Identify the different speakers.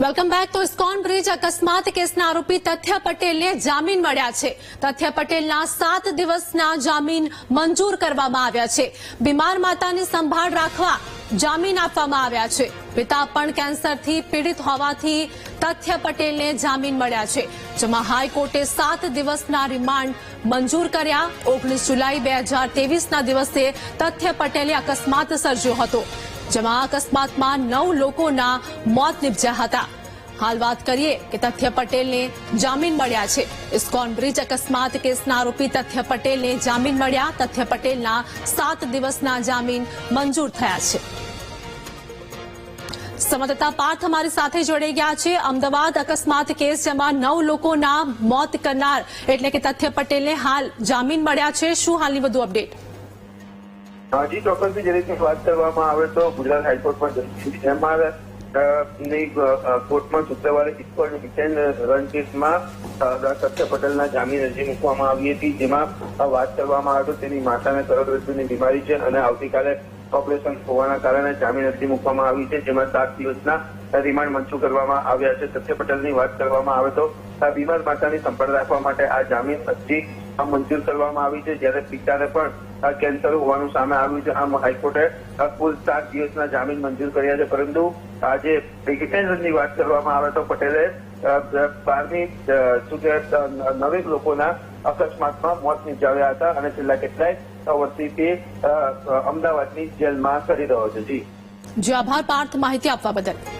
Speaker 1: Welcome back તો ISKCON bridge અકસ્માત કેસના આરોપી તથ્ય પટેલને જામીન મળ્યા છે. તથ્ય પટેલના સાત દિવસના જામીન મંજૂર કરવામાં આવ્યા છે. બીમાર માતાની સંભાળ રાખવા જામીન આપવામાં આવ્યા છે. પિતા પણ કેન્સરથી પીડિત હોવાથી તથ્ય પટેલને જામીન મળ્યા છે. જેમાં હાઈકોર્ટે સાત દિવસના રિમાન્ડ મંજૂર કર્યા. ઓગણીસ જુલાઈ બે હજાર તેવીસના દિવસે તથ્ય પટેલે અકસ્માત સર્જ્યો હતો. જેમાં અકસ્માતમાં નવ લોકોના મોત નિપજ્યા હતા. હાલ વાત કરીએ કે તથ્ય પટેલને જામીન મળ્યા છે. ઇસ્કોન બ્રિજ અકસ્માત કેસના આરોપી તથ્ય પટેલને જામીન મળ્યા. તથ્ય પટેલના સાત દિવસના જામીન મંજૂર થયા છે. સંવાદદાતા પાર્થ અમારી સાથે જોડાઈ ગયા છે. અમદાવાદ અકસ્માત કેસ જેમાં નવ લોકોના મોત કરનાર એટલે કે તથ્ય પટેલને હાલ જામીન મળ્યા છે. શું હાલની વધુ અપડેટ?
Speaker 2: હજી ચોક્કસથી જે રીતે વાત કરવામાં આવે તો ગુજરાત હાઈકોર્ટમાં એમઆરની કોર્ટમાં શુક્રવારે ઇસ્કોલ ડિટેન રન કેસમાં સત્ય પટેલના જામીન અરજી મૂકવામાં આવી હતી. જેમાં વાત કરવામાં આવે તો તેની માતાને કરોડરજ્જુની બીમારી છે અને આવતીકાલે ઓપરેશન હોવાના કારણે જામીન અરજી મૂકવામાં આવી છે. જેમાં સાત દિવસના રિમાન્ડ મંજૂર કરવામાં આવ્યા છે. સત્ય પટેલની વાત કરવામાં આવે તો બીમાર માતાની સંભાળ રાખવા માટે આ જામીન અરજી મંજૂર કરવામાં આવી છે. જ્યારે પિતાને પણ કેન્સર હોવાનું સામે આવ્યું છે. આમ હાઈકોર્ટે કુલ સાત દિવસના જામીન મંજૂર કર્યા છે. પરંતુ આજે ડિટેન્શનની વાત કરવામાં આવે તો પટેલે બારમી શું નવેક લોકોના અકસ્માતમાં મોત નિપજાવ્યા હતા અને છેલ્લા કેટલાય વર્ષથી અમદાવાદની જેલમાં કરી રહ્યો છે. જી.
Speaker 1: જે આભાર, પાર્થ માહિતી આપવા બદલ.